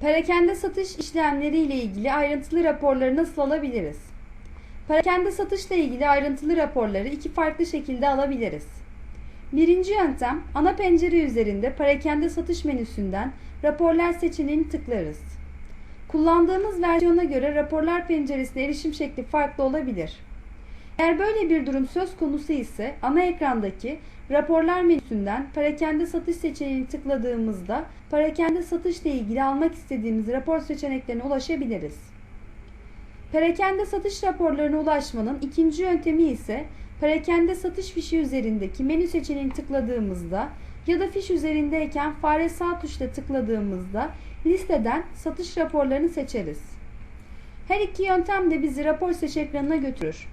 Perakende satış işlemleri ile ilgili ayrıntılı raporları nasıl alabiliriz? Perakende satışla ilgili ayrıntılı raporları iki farklı şekilde alabiliriz. Birinci yöntem, ana pencere üzerinde perakende satış menüsünden raporlar seçeneğini tıklarız. Kullandığımız versiyona göre raporlar penceresine erişim şekli farklı olabilir. Eğer böyle bir durum söz konusu ise ana ekrandaki raporlar menüsünden perakende satış seçeneğini tıkladığımızda perakende satışla ilgili almak istediğimiz rapor seçeneklerine ulaşabiliriz. Perakende satış raporlarına ulaşmanın ikinci yöntemi ise perakende satış fişi üzerindeki menü seçeneğini tıkladığımızda ya da fiş üzerindeyken fare sağ tuşla tıkladığımızda listeden satış raporlarını seçeriz. Her iki yöntem de bizi rapor seç ekranına götürür.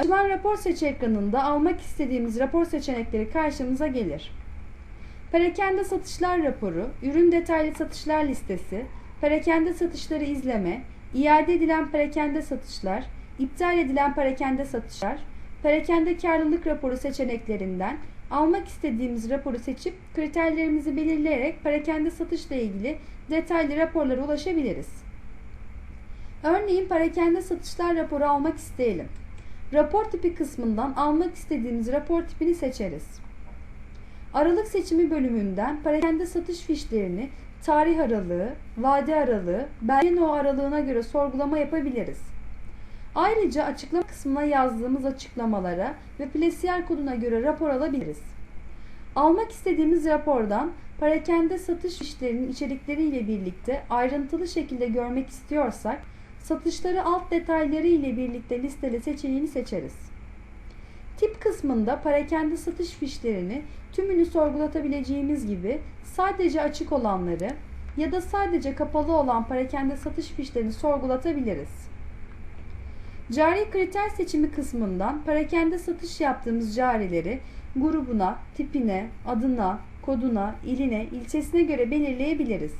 Açılan rapor seç ekranında almak istediğimiz rapor seçenekleri karşımıza gelir. Perakende satışlar raporu, ürün detaylı satışlar listesi, perakende satışları izleme, iade edilen perakende satışlar, iptal edilen perakende satışlar, perakende karlılık raporu seçeneklerinden almak istediğimiz raporu seçip kriterlerimizi belirleyerek perakende satışla ilgili detaylı raporlara ulaşabiliriz. Örneğin perakende satışlar raporu almak isteyelim. Rapor tipi kısmından almak istediğimiz rapor tipini seçeriz. Aralık seçimi bölümünden perakende satış fişlerini tarih aralığı, vade aralığı, belge no aralığına göre sorgulama yapabiliriz. Ayrıca açıklama kısmına yazdığımız açıklamalara ve plesiyer koduna göre rapor alabiliriz. Almak istediğimiz rapordan perakende satış fişlerinin içerikleriyle birlikte ayrıntılı şekilde görmek istiyorsak satışları alt detayları ile birlikte listele seçeneğini seçeriz. Tip kısmında perakende satış fişlerini tümünü sorgulatabileceğimiz gibi sadece açık olanları ya da sadece kapalı olan perakende satış fişlerini sorgulatabiliriz. Cari kriter seçimi kısmından perakende satış yaptığımız carileri grubuna, tipine, adına, koduna, iline, ilçesine göre belirleyebiliriz.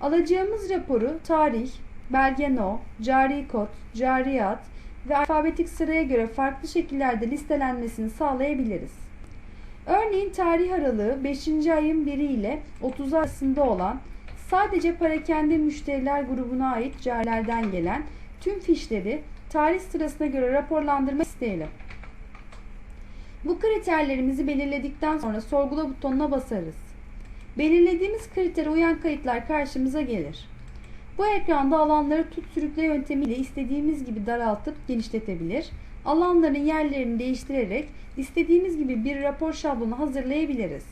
Alacağımız raporu tarih, belge no, cari kod, cari ad ve alfabetik sıraya göre farklı şekillerde listelenmesini sağlayabiliriz. Örneğin tarih aralığı 5. ayın 1 ile 30 arasında olan sadece parakende müşteriler grubuna ait carilerden gelen tüm fişleri tarih sırasına göre raporlandırmak isteyelim. Bu kriterlerimizi belirledikten sonra sorgula butonuna basarız. Belirlediğimiz kritere uyan kayıtlar karşımıza gelir. Bu ekranda alanları tut sürükle yöntemiyle istediğimiz gibi daraltıp genişletebilir, alanların yerlerini değiştirerek istediğimiz gibi bir rapor şablonu hazırlayabiliriz.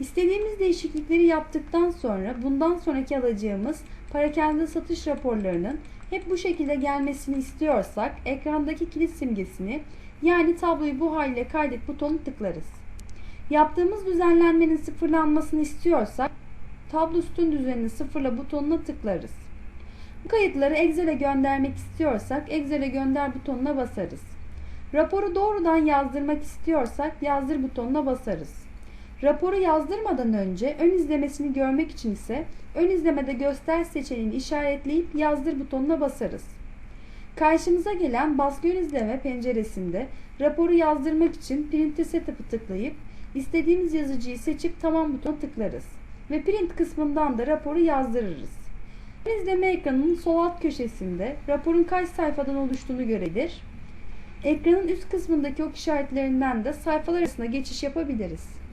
İstediğimiz değişiklikleri yaptıktan sonra bundan sonraki alacağımız parakende satış raporlarının hep bu şekilde gelmesini istiyorsak ekrandaki kilit simgesini yani tabloyu bu haliyle kaydet butonu tıklarız. Yaptığımız düzenlenmenin sıfırlanmasını istiyorsak tablo sütun düzenini sıfırla butonuna tıklarız. Bu kayıtları Excel'e göndermek istiyorsak Excel'e gönder butonuna basarız. Raporu doğrudan yazdırmak istiyorsak yazdır butonuna basarız. Raporu yazdırmadan önce ön izlemesini görmek için ise ön izlemede göster seçeneğini işaretleyip yazdır butonuna basarız. Karşımıza gelen baskı ön izleme penceresinde raporu yazdırmak için Print Setup'ı tıklayıp istediğimiz yazıcıyı seçip tamam butonuna tıklarız ve print kısmından da raporu yazdırırız. İzleme ekranının sol alt köşesinde raporun kaç sayfadan oluştuğunu görebilir. Ekranın üst kısmındaki ok işaretlerinden de sayfalar arasında geçiş yapabiliriz.